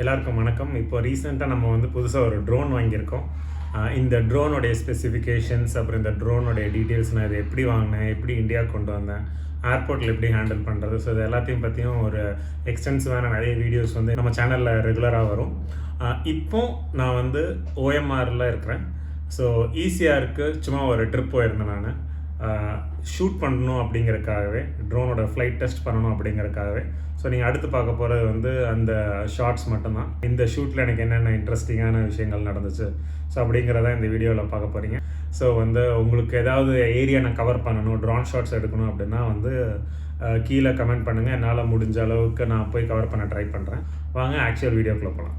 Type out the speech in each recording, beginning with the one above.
எல்லாருக்கும் வணக்கம். இப்போ ரீசெண்டாக நம்ம வந்து புதுசாக ஒரு ட்ரோன் வாங்கியிருக்கோம். இந்த ட்ரோனுடைய ஸ்பெசிஃபிகேஷன்ஸ் அப்புறம் இந்த ட்ரோனுடைய டீட்டெயில்ஸ் நான் இதை எப்படி வாங்கினேன் எப்படி இந்தியா கொண்டு வந்தேன் ஏர்போர்ட்டில் எப்படி ஹேண்டில் பண்ணுறது ஸோ இது எல்லாத்தையும் பற்றியும் ஒரு எக்ஸ்டென்சிவான நிறைய வீடியோஸ் வந்து நம்ம சேனலில் ரெகுலராக வரும். இப்போ நான் வந்து ஓஎம்ஆரில் இருக்கிறேன். ஸோ ஈஸியாக இருக்குது சும்மா ஒரு ட்ரிப் போயிருந்தேன் நான். ஷூட் பண்ணணும் அப்படிங்கறக்காகவே ட்ரோனோட ஃப்ளைட் டெஸ்ட் பண்ணணும் அப்படிங்கிறக்காகவே ஸோ நீங்கள் அடுத்து பார்க்க போகிறது வந்து அந்த ஷார்ட்ஸ் மட்டும்தான். இந்த ஷூட்டில் எனக்கு என்னென்ன இன்ட்ரெஸ்டிங்கான விஷயங்கள் நடந்துச்சு? ஸோ அப்படிங்கிறத இந்த வீடியோவில் பார்க்க போகிறீங்க ஸோ வந்து உங்களுக்கு ஏதாவது ஏரியா நான் கவர் பண்ணணும் ட்ரோன் ஷார்ட்ஸ் எடுக்கணும் அப்படின்னா வந்து கீழே கமெண்ட் பண்ணுங்கள் என்னால் முடிஞ்ச அளவுக்கு நான் போய் கவர் பண்ண ட்ரை பண்ணுறேன் வாங்க ஆக்சுவல் வீடியோக்குள்ளே போகலாம்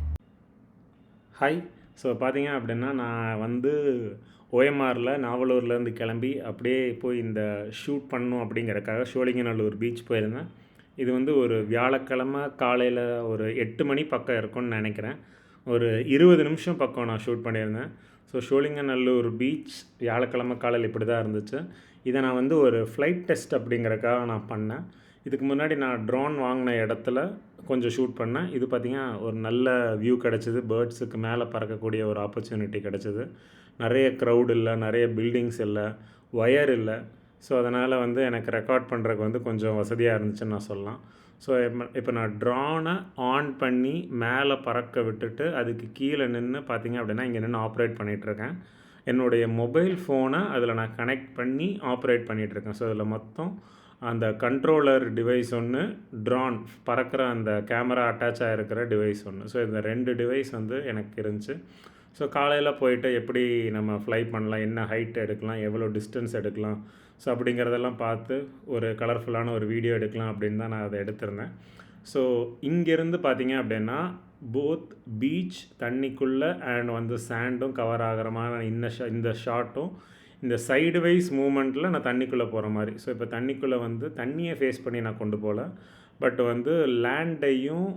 ஹாய் ஸோ பார்த்தீங்க அப்படின்னா நான் வந்து ஓஎம்ஆரில் நாவலூர்லேருந்து கிளம்பி அப்படியே போய் இந்த ஷூட் பண்ணணும் அப்படிங்கிறக்காக சோழிங்கநல்லூர் பீச் போயிருந்தேன். இது வந்து ஒரு வியாழக்கிழமை காலையில் ஒரு எட்டு மணி பக்கம் இருக்கும்னு நினைக்கிறேன். ஒரு இருபது நிமிஷம் பக்கம் நான் ஷூட் பண்ணியிருந்தேன். ஸோ சோழிங்கநல்லூர் பீச் வியாழக்கிழமை காலையில் இப்படி தான் இருந்துச்சு. இதை நான் வந்து ஒரு ஃப்ளைட் டெஸ்ட் அப்படிங்கிறக்காக நான் பண்ணேன். இதுக்கு முன்னாடி நான் ட்ரோன் வாங்கின இடத்துல கொஞ்சம் ஷூட் பண்ணேன். இது பார்த்திங்கன்னா ஒரு நல்ல வியூ கிடச்சிது. பேர்ட்ஸுக்கு மேலே பறக்கக்கூடிய ஒரு ஆப்பர்ச்சுனிட்டி கிடச்சிது. நிறைய க்ரௌட் இல்லை நிறைய பில்டிங்ஸ் இல்லை ஒயர் இல்லை. ஸோ அதனால் வந்து எனக்கு ரெக்கார்ட் பண்ணுறதுக்கு வந்து கொஞ்சம் வசதியாக இருந்துச்சுன்னு நான் சொல்லலாம். ஸோ இப்போ நான் ட்ரானை ஆன் பண்ணி மேலே பறக்க விட்டுட்டு அதுக்கு கீழே நின்று பார்த்திங்க அப்படின்னா இங்கே நின்று ஆப்ரேட் பண்ணிகிட்ருக்கேன் என்னுடைய மொபைல் ஃபோனை அதில் நான் கனெக்ட் பண்ணி ஆப்ரேட் பண்ணிகிட்ருக்கேன் ஸோ அதில் மொத்தம் அந்த கண்ட்ரோலர் டிவைஸ் ஒன்று ட்ரான் பறக்கிற அந்த கேமரா அட்டாச் ஆகிருக்கிற டிவைஸ் ஒன்று ஸோ இந்த ரெண்டு டிவைஸ் வந்து எனக்கு இருந்துச்சு. ஸோ காலையில் போயிட்டு எப்படி நம்ம ஃப்ளை பண்ணலாம் என்ன ஹைட் எடுக்கலாம் எவ்வளோ டிஸ்டன்ஸ் எடுக்கலாம். ஸோ அப்படிங்கிறதெல்லாம் பார்த்து ஒரு கலர்ஃபுல்லான ஒரு வீடியோ எடுக்கலாம் அப்படின்னு தான் நான் அதை எடுத்திருந்தேன். ஸோ இங்கேருந்து பார்த்தீங்க அப்படின்னா போத் பீச் தண்ணிக்குள்ளே அண்ட் வந்து சாண்டும் கவர் ஆகிற மாதிரி இந்த ஷா இந்த ஷாட்டும் இந்த சைடு வைஸ் மூமெண்ட்டில் நான் தண்ணிக்குள்ளே போகிற மாதிரி. ஸோ இப்போ தண்ணிக்குள்ளே வந்து தண்ணியை ஃபேஸ் பண்ணி நான் கொண்டு போகல பட் வந்து லேண்டையும்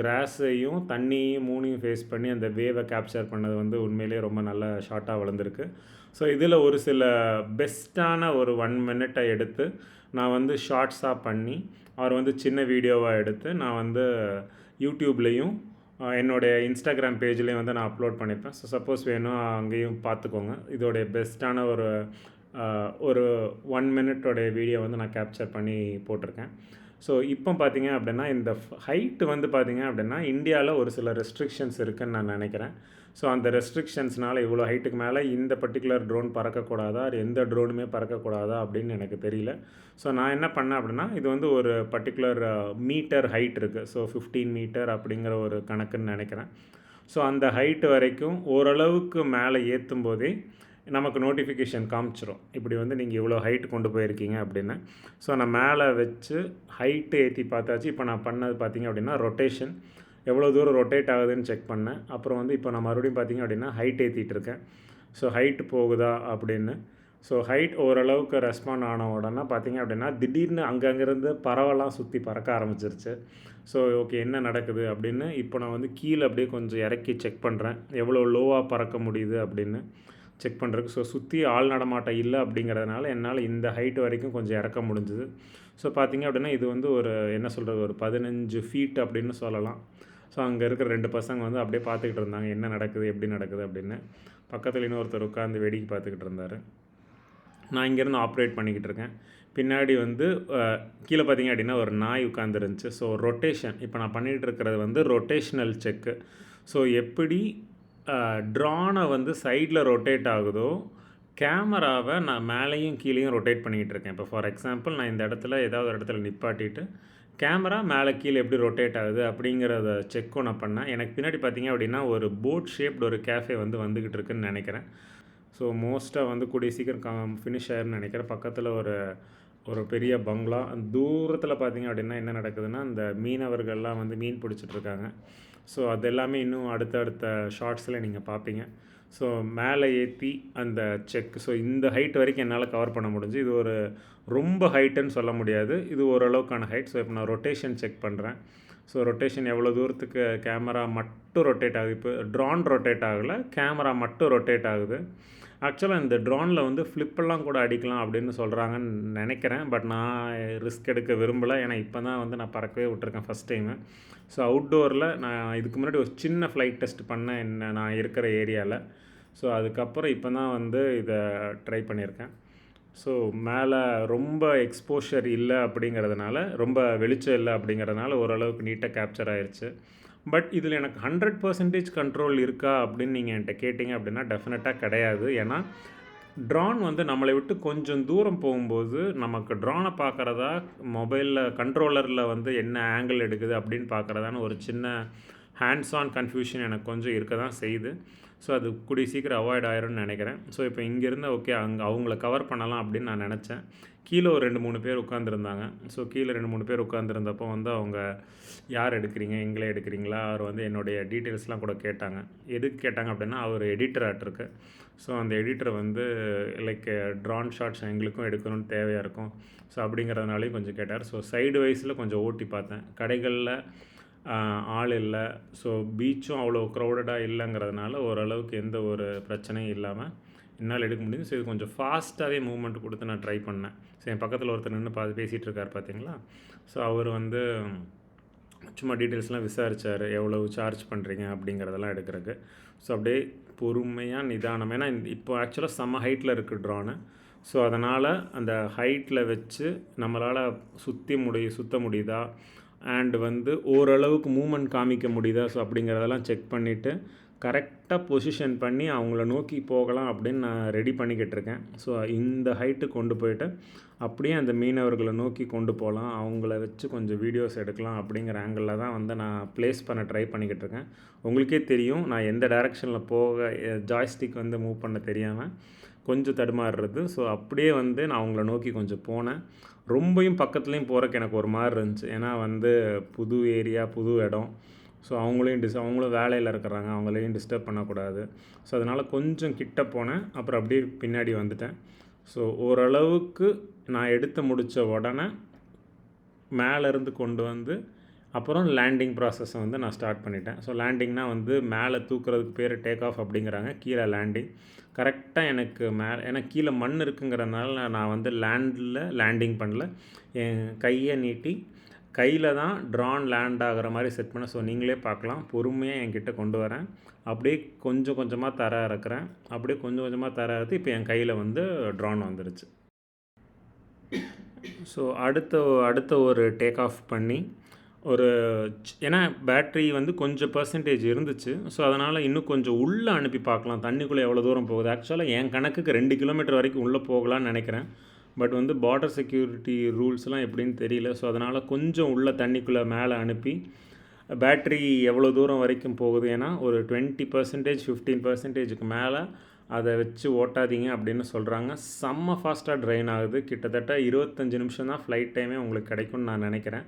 கிராஸையும் தண்ணியும் மூணையும் ஃபேஸ் பண்ணி அந்த வேவை கேப்சர் பண்ணது வந்து உண்மையிலேயே ரொம்ப நல்ல ஷார்ட்டாக வளர்ந்துருக்கு. ஸோ இதில் ஒரு சில பெஸ்ட்டான ஒரு ஒன் மினிட்டை எடுத்து நான் வந்து ஷார்ட்ஸாக பண்ணி அவர் வந்து சின்ன வீடியோவாக எடுத்து நான் வந்து யூடியூப்லேயும் என்னுடைய இன்ஸ்டாகிராம் பேஜ்லேயும் வந்து நான் அப்லோட் பண்ணியிருப்பேன் ஸோ சப்போஸ் வேணும் அங்கேயும் பார்த்துக்கோங்க. இதோடைய பெஸ்ட்டான ஒரு ஒரு ஒன் மினிட்டோடைய வீடியோ வந்து நான் கேப்சர் பண்ணி போட்டிருக்கேன். ஸோ இப்போ பார்த்தீங்க அப்படின்னா இந்த ஹைட்டு வந்து பார்த்தீங்க அப்படின்னா இந்தியாவில் ஒரு சில ரெஸ்ட்ரிக்ஷன்ஸ் இருக்குதுன்னு நான் நினைக்கிறேன். ஸோ அந்த ரெஸ்ட்ரிக்ஷன்ஸ்னால் இவ்வளோ ஹைட்டுக்கு மேலே இந்த பர்டிகுலர் ட்ரோன் பறக்கக்கூடாதா? எந்த ட்ரோனுமே பறக்கக்கூடாதா? அப்படின்னு எனக்கு தெரியல. ஸோ நான் என்ன பண்ணேன் அப்படின்னா இது வந்து ஒரு பர்டிகுலர் மீட்டர் ஹைட் இருக்குது ஸோ ஃபிஃப்டீன் மீட்டர் அப்படிங்கிற ஒரு கணக்குன்னு நினைக்கிறேன். ஸோ அந்த ஹைட்டு வரைக்கும் ஓரளவுக்கு மேலே ஏற்றும் போதே நமக்கு நோட்டிஃபிகேஷன் காமிச்சிரும். இப்படி வந்து நீங்கள் இவ்வளோ ஹைட் கொண்டு போயிருக்கீங்க அப்படின்னு. ஸோ நான் மேலே வச்சு ஹைட்டு ஏற்றி பார்த்தாச்சு. இப்போ நான் பண்ணது பார்த்தீங்க அப்படின்னா ரொட்டேஷன் எவ்வளோ தூரம் ரொட்டேட் ஆகுதுன்னு செக் பண்ணேன். அப்புறம் வந்து இப்போ நான் மறுபடியும் பார்த்திங்க அப்படின்னா ஹைட் ஏற்றிட்டு இருக்கேன். ஸோ ஹைட் போகுதா அப்படின்னு. ஸோ ஹைட் ஓரளவுக்கு ரெஸ்பாண்ட் ஆன உடனே பார்த்திங்க அப்படின்னா திடீர்னு அங்கங்கேருந்து பறவைலாம் சுற்றி பறக்க ஆரம்பிச்சிருச்சு. ஸோ ஓகே என்ன நடக்குது அப்படின்னு இப்போ நான் வந்து கீழே அப்படியே கொஞ்சம் இறக்கி செக் பண்ணுறேன் எவ்வளோ லோவாக பறக்க முடியுது அப்படின்னு செக் பண்ணுறதுக்கு ஸோ சுற்றி ஆள் நடமாட்டம் இல்லை அப்படிங்கிறதுனால என்னால் இந்த ஹைட் வரைக்கும் கொஞ்சம் இறக்க முடிஞ்சுது. ஸோ பார்த்தீங்க அப்படின்னா இது வந்து ஒரு என்ன சொல்கிறது ஒரு பதினஞ்சு ஃபீட் அப்படின்னு சொல்லலாம். ஸோ அங்கே இருக்கிற ரெண்டு பசங்க வந்து அப்படியே பார்த்துக்கிட்டு இருந்தாங்க. என்ன நடக்குது எப்படி நடக்குது அப்படின்னு. பக்கத்தில் இன்னொருத்தர் உட்காந்து வேடிக்கை பார்த்துக்கிட்டு இருந்தார். நான் இங்கேருந்து ஆப்ரேட் பண்ணிக்கிட்டு இருக்கேன். பின்னாடி வந்து கீழே பார்த்தீங்க அப்படின்னா ஒரு நாய் உட்காந்துருந்துச்சு ஸோ ரொட்டேஷன் இப்போ நான் பண்ணிகிட்டு இருக்கிறது வந்து ரொட்டேஷ்னல் செக்கு ஸோ எப்படி ட்ரானை வந்து சைடில் ரொட்டேட் ஆகுதோ கேமராவை நான் மேலேயும் கீழேயும் ரொட்டேட் பண்ணிக்கிட்டு இருக்கேன். இப்போ ஃபார் எக்ஸாம்பிள் நான் இந்த இடத்துல ஏதாவது ஒரு இடத்துல நிப்பாட்டிட்டு கேமரா மேலே கீழே எப்படி ரொட்டேட் ஆகுது அப்படிங்கிறத செக் ஒன்று பண்ணேன். எனக்கு பின்னாடி பார்த்தீங்க அப்படின்னா ஒரு போட் ஷேப்டு ஒரு கேஃபே வந்து வந்துக்கிட்டு இருக்குன்னு நினைக்கிறேன். ஸோ மோஸ்ட்டாக வந்து கூடிய சீக்கிரம் கம் ஃபினிஷ் ஆயிருன்னு நினைக்கிறேன். பக்கத்தில் ஒரு ஒரு பெரிய பங்களா. அந்த தூரத்தில் பார்த்தீங்க அப்படின்னா என்ன நடக்குதுன்னா அந்த மீனவர்கள்லாம் வந்து மீன் பிடிச்சிட்ருக்காங்க. ஸோ அது எல்லாமே இன்னும் அடுத்தடுத்த ஷார்ட்ஸில் நீங்கள் பார்ப்பீங்க ஸோ மேலே ஏற்றி அந்த செக் ஸோ இந்த ஹைட் வரைக்கும் என்னால் கவர் பண்ண முடிஞ்சு. இது ஒரு ரொம்ப ஹைட்டுன்னு சொல்ல முடியாது. இது ஓரளவுக்கான ஹைட் ஸோ இப்போ நான் ரொட்டேஷன் செக் பண்ணுறேன் ஸோ ரொட்டேஷன் எவ்வளோ தூரத்துக்கு கேமரா மட்டும் ரொட்டேட் ஆகுது. இப்போ ட்ரான் ரொட்டேட் ஆகலை. கேமரா மட்டும் ரொட்டேட் ஆகுது. ஆக்சுவலாக இந்த ட்ரோனில் வந்து ஃப்ளிப்பெல்லாம் கூட அடிக்கலாம் அப்படின்னு சொல்கிறாங்கன்னு நினைக்கிறேன். பட் நான் ரிஸ்க் எடுக்க விரும்பலை. ஏன்னா இப்போ தான் வந்து நான் பறக்கவே விட்டுருக்கேன் ஃபஸ்ட் டைமு ஸோ அவுட்டோரில் நான் இதுக்கு முன்னாடி ஒரு சின்ன ஃப்ளைட் டெஸ்ட் பண்ணேன் என்ன நான் இருக்கிற ஏரியாவில் ஸோ அதுக்கப்புறம் இப்போ தான் வந்து இதை ட்ரை பண்ணியிருக்கேன். ஸோ மேலே ரொம்ப எக்ஸ்போஷர் இல்லை அப்படிங்கிறதுனால ரொம்ப வெளிச்சம் இல்லை அப்படிங்கிறதுனால ஓரளவுக்கு நீட்டாக கேப்சர் ஆயிடுச்சு பட் இதில் எனக்கு ஹண்ட்ரட் பர்சன்டேஜ் கண்ட்ரோல் இருக்கா அப்படின்னு நீங்கள் என்கிட்ட கேட்டிங்க அப்படின்னா டெஃபினட்டாக கிடையாது. ஏன்னா ட்ரான் வந்து நம்மளை விட்டு கொஞ்சம் தூரம் போகும்போது நமக்கு ட்ரானை பார்க்குறதா மொபைலில் கண்ட்ரோலரில் வந்து என்ன ஆங்கிள் எடுக்குது அப்படின்னு பார்க்குறதான்னு ஒரு சின்ன ஹேண்ட்ஸ் ஆன் கன்ஃபியூஷன் எனக்கு கொஞ்சம் இருக்க தான் செய்யுது. ஸோ அது கூடிய சீக்கிரம் அவாய்ட் ஆயிரும்னு நினைக்கிறேன். ஸோ இப்போ இங்கேருந்து ஓகே அங்கே அவங்கள கவர் பண்ணலாம் அப்படின்னு நான் நினச்சேன். கீழே ஒரு ரெண்டு மூணு பேர் உட்காந்துருந்தாங்க ஸோ கீழே ரெண்டு மூணு பேர் உட்காந்துருந்தப்போ வந்து அவங்க யார் எடுக்கிறீங்க? எங்களே எடுக்கிறீங்களா? அவர் வந்து என்னுடைய டீட்டெயில்ஸ்லாம் கூட கேட்டாங்க. எதுக்கு கேட்டாங்க அப்படின்னா அவர் எடிட்டர் ஆட்டிருக்கு ஸோ அந்த எடிட்டர் வந்து லைக் ட்ரான் ஷாட்ஸ் எங்களுக்கும் எடுக்கணும்னு தேவையாக இருக்கும். ஸோ அப்படிங்கிறதுனாலையும் கொஞ்சம் கேட்டார். ஸோ சைடு வைஸில் கொஞ்சம் ஓட்டி பார்த்தேன். கடைகளில் ஆள் இல்லை. ஸோ பீச்சும் அவ்வளோ க்ரௌடடாக இல்லைங்கிறதுனால ஓரளவுக்கு எந்த ஒரு பிரச்சனையும் இல்லாமல் என்னால் எடுக்க முடியும் ஸோ இது கொஞ்சம் ஃபாஸ்ட்டாகவே மூவ்மெண்ட் கொடுத்து நான் ட்ரை பண்ணேன். ஸோ என் பக்கத்தில் ஒருத்தர் நின்று பார்த்து பேசிகிட்டு இருக்கார் பார்த்தீங்களா ஸோ அவர் வந்து சும்மா டீட்டெயில்ஸ்லாம் விசாரித்தார் எவ்வளவு சார்ஜ் பண்ணுறீங்க அப்படிங்கிறதெல்லாம் எடுக்கிறதுக்கு. ஸோ அப்படியே பொறுமையாக நிதானம் ஏன்னா இப்போ ஆக்சுவலாக செம்ம ஹைட்டில் இருக்குது ட்ரானு ஸோ அதனால் அந்த ஹைட்டில் வச்சு நம்மளால் சுற்றி முடி சுற்ற முடியுதா? அண்ட் வந்து ஓரளவுக்கு மூமெண்ட் காமிக்க முடியுதா? ஸோ அப்படிங்கிறதெல்லாம் செக் பண்ணிவிட்டு கரெக்டாக பொசிஷன் பண்ணி அவங்கள நோக்கி போகலாம் அப்படின்னு நான் ரெடி பண்ணிக்கிட்டு இருக்கேன். ஸோ இந்த ஹைட்டு கொண்டு போயிட்டு அப்படியே அந்த மீனவர்களை நோக்கி கொண்டு போகலாம். அவங்கள வச்சு கொஞ்சம் வீடியோஸ் எடுக்கலாம் அப்படிங்கிற ஆங்கிளில் தான் வந்து நான் ப்ளேஸ் பண்ண ட்ரை பண்ணிக்கிட்டு இருக்கேன். உங்களுக்கே தெரியும் நான் எந்த டைரெக்ஷனில் போக ஜாய்ஸ்டிக் வந்து மூவ் பண்ண தெரியாமல் கொஞ்சம் தடுமாறுறது. ஸோ அப்படியே வந்து நான் அவங்கள நோக்கி கொஞ்சம் போனேன். ரொம்பையும் பக்கத்துலேயும் போகிறக்கு எனக்கு ஒரு மாதிரி இருந்துச்சு. ஏன்னா வந்து புது ஏரியா புது இடம். ஸோ அவங்களையும் டிஸ் அவங்களும் வேலையில் இருக்கிறாங்க. அவங்களையும் டிஸ்டர்ப் பண்ணக்கூடாது. ஸோ அதனால் கொஞ்சம் கிட்ட போனேன். அப்புறம் அப்படியே பின்னாடி வந்துட்டேன். ஸோ ஓரளவுக்கு நான் எடுத்து முடித்த உடனே மேலேருந்து கொண்டு வந்து அப்புறம் லேண்டிங் ப்ராசஸை வந்து நான் ஸ்டார்ட் பண்ணிட்டேன். ஸோ லேண்டிங்னால் வந்து மேலே தூக்குறதுக்கு பேர் டேக் ஆஃப் அப்படிங்கிறாங்க. கீழே லேண்டிங் கரெக்டாக எனக்கு மேலே ஏன்னா கீழே மண் இருக்குங்கிறதுனால நான் வந்து லேண்டில் லேண்டிங் பண்ணல. என் கையை நீட்டி கையில் தான் ட்ரான் லேண்ட் ஆகிற மாதிரி செட் பண்ண ஸோ நீங்களே பார்க்கலாம். பொறுமையாக என்கிட்ட கொண்டு வரேன். அப்படியே கொஞ்சம் கொஞ்சமாக தர இறக்குறேன். அப்படியே கொஞ்சம் கொஞ்சமாக தர இறத்து இப்போ என் கையில் வந்து ட்ரான் வந்துருச்சு. ஸோ அடுத்த அடுத்த ஒரு டேக் ஆஃப் பண்ணி ஒரு ஏன்னா பேட்ரி வந்து கொஞ்சம் பர்சன்டேஜ் இருந்துச்சு. ஸோ அதனால் இன்னும் கொஞ்சம் உள்ளே அனுப்பி பார்க்கலாம். தண்ணிக்குள்ளே எவ்வளோ தூரம் போகுது? ஆக்சுவலாக என் கணக்குக்கு ரெண்டு கிலோமீட்டர் வரைக்கும் உள்ளே போகலான்னு நினைக்கிறேன். பட் வந்து பார்டர் செக்யூரிட்டி ரூல்ஸ்லாம் எப்படின்னு தெரியல. ஸோ அதனால் கொஞ்சம் உள்ளே தண்ணிக்குள்ளே மேலே அனுப்பி பேட்ரி எவ்வளோ தூரம் வரைக்கும் போகுது? ஏன்னா ஒரு டுவெண்ட்டி பர்சன்டேஜ் ஃபிஃப்டீன் பர்சன்டேஜுக்கு மேலே அதை வச்சு ஓட்டாதீங்க அப்படின்னு சொல்கிறாங்க செம்ம ஃபாஸ்ட்டாக ட்ரைன் ஆகுது. கிட்டத்தட்ட இருபத்தஞ்சி நிமிஷம் தான் ஃப்ளைட் டைமே உங்களுக்கு கிடைக்கும்னு நான் நினைக்கிறேன்.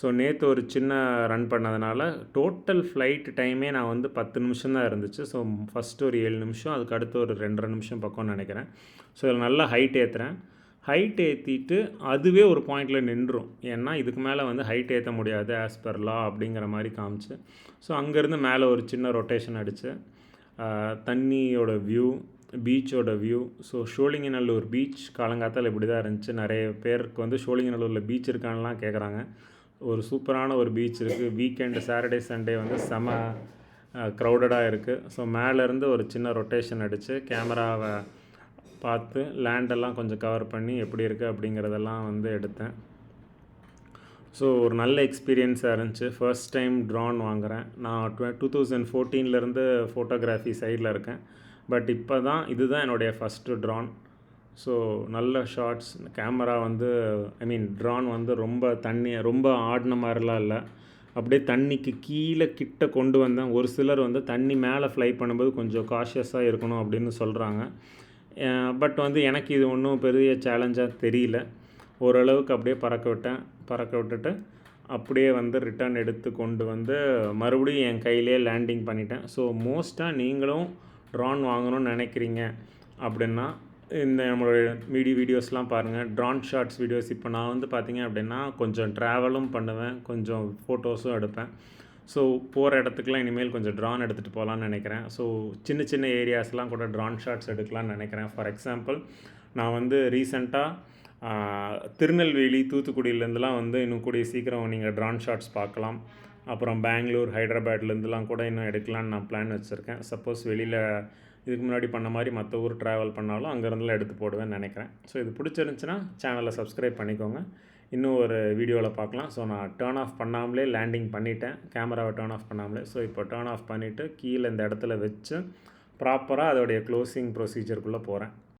ஸோ நேற்று ஒரு சின்ன ரன் பண்ணதுனால டோட்டல் ஃப்ளைட் டைமே நான் வந்து பத்து நிமிஷம் தான் இருந்துச்சு. ஸோ ஃபஸ்ட்டு ஒரு ஏழு நிமிஷம் அதுக்கு அடுத்து ஒரு ரெண்டரை நிமிஷம் பக்கம்னு நினைக்கிறேன். ஸோ இதில் நல்லா ஹைட் ஏற்றுறேன் ஹைட் ஏற்றிட்டு அதுவே ஒரு பாயிண்டில் நின்றும் ஏன்னா இதுக்கு மேலே வந்து ஹைட் ஏற்ற முடியாது ஆஸ் பர் லா அப்படிங்கிற மாதிரி காமிச்சு. ஸோ அங்கேருந்து மேலே ஒரு சின்ன ரொட்டேஷன் அடித்து தண்ணியோட வியூ பீச்சோட வியூ ஸோ ஷோலிங்கநல்லூர் பீச் காலங்காத்தால் இப்படி தான் இருந்துச்சு. நிறைய பேருக்கு வந்து ஷோலிங்கநல்லூரில் பீச் இருக்கான்லாம் கேட்குறாங்க ஒரு சூப்பரான ஒரு பீச் இருக்குது வீக்கெண்டு சாட்டர்டே சண்டே வந்து செம க்ரௌடடாக இருக்குது ஸோ மேலேருந்து ஒரு சின்ன ரொட்டேஷன் அடித்து கேமராவை பார்த்து லேண்டெல்லாம் கொஞ்சம் கவர் பண்ணி எப்படி இருக்குது அப்படிங்கிறதெல்லாம் வந்து எடுத்தேன். ஸோ ஒரு நல்ல எக்ஸ்பீரியன்ஸாக இருந்துச்சு. ஃபர்ஸ்ட் டைம் ட்ரான் வாங்குகிறேன் நான் டுவெ டூ தௌசண்ட் ஃபோர்டீன்லேருந்து ஃபோட்டோகிராஃபி சைடில் இருக்கேன். பட் இப்போ தான் இதுதான் என்னுடைய ஃபஸ்ட்டு ட்ரான் ஸோ நல்ல ஷார்ட்ஸ் கேமரா வந்து ஐ மீன் ட்ரான் வந்து ரொம்ப தண்ணி ரொம்ப ஆடின மாதிரிலாம் இல்லை. அப்படியே தண்ணிக்கு கீழே கிட்ட கொண்டு வந்தேன். ஒரு சிலர் வந்து தண்ணி மேலே ஃப்ளை பண்ணும்போது கொஞ்சம் காஷியஸாக இருக்கணும் அப்படின்னு சொல்கிறாங்க பட் வந்து எனக்கு இது ஒன்றும் பெரிய சேலஞ்சாக தெரியல. ஓரளவுக்கு அப்படியே பறக்க விட்டேன். பறக்க விட்டுட்டு அப்படியே வந்து ரிட்டர்ன் எடுத்து கொண்டு வந்து மறுபடியும் என் கையிலே லேண்டிங் பண்ணிட்டேன். ஸோ மோஸ்ட்டாக நீங்களும் ட்ரான் வாங்கணும்னு நினைக்கிறீங்க அப்படின்னா இந்த நம்மளுடைய மீடி வீடியோஸ்லாம் பாருங்கள் ட்ரான் ஷார்ட்ஸ் வீடியோஸ் இப்போ நான் வந்து பார்த்தீங்க அப்படின்னா கொஞ்சம் ட்ராவலும் பண்ணுவேன். கொஞ்சம் ஃபோட்டோஸும் எடுப்பேன். ஸோ போகிற இடத்துக்குலாம் இனிமேல் கொஞ்சம் ட்ரான் எடுத்துகிட்டு போகலான்னு நினைக்கிறேன். ஸோ சின்ன சின்ன ஏரியாஸ்லாம் கூட ட்ரான் ஷார்ட்ஸ் எடுக்கலாம்னு நினைக்கிறேன். ஃபார் எக்ஸாம்பிள் நான் வந்து ரீசெண்டாக திருநெல்வேலி தூத்துக்குடியிலேருந்துலாம் வந்து இன்னும் கூடிய சீக்கிரம் நீங்கள் ட்ரான் ஷார்ட்ஸ் பார்க்கலாம். அப்புறம் பெங்களூர் ஹைதராபாத்லேருந்துலாம் கூட இன்னும் எடுக்கலான்னு நான் பிளான் வச்சுருக்கேன். சப்போஸ் வெளியில் இதுக்கு முன்னாடி பண்ண மாதிரி மற்ற ஊர் ட்ராவல் பண்ணாலும் அங்கேருந்துலாம் எடுத்து போடுவேன்னு நினைக்கிறேன். ஸோ இது பிடிச்சிருந்துச்சுன்னா சேனலை சப்ஸ்கிரைப் பண்ணிக்கோங்க. இன்னும் ஒரு வீடியோவில் பார்க்கலாம். ஸோ நான் டேர்ன் ஆஃப் பண்ணாமலே லேண்டிங் பண்ணிட்டேன். கேமராவை டேர்ன் ஆஃப் பண்ணாமலே. ஸோ இப்போ டேர்ன் ஆஃப் பண்ணிவிட்டு கீழே இந்த இடத்துல வச்சு ப்ராப்பராக அதோடைய க்ளோசிங் ப்ரொசீஜருக்குள்ளே போகிறேன்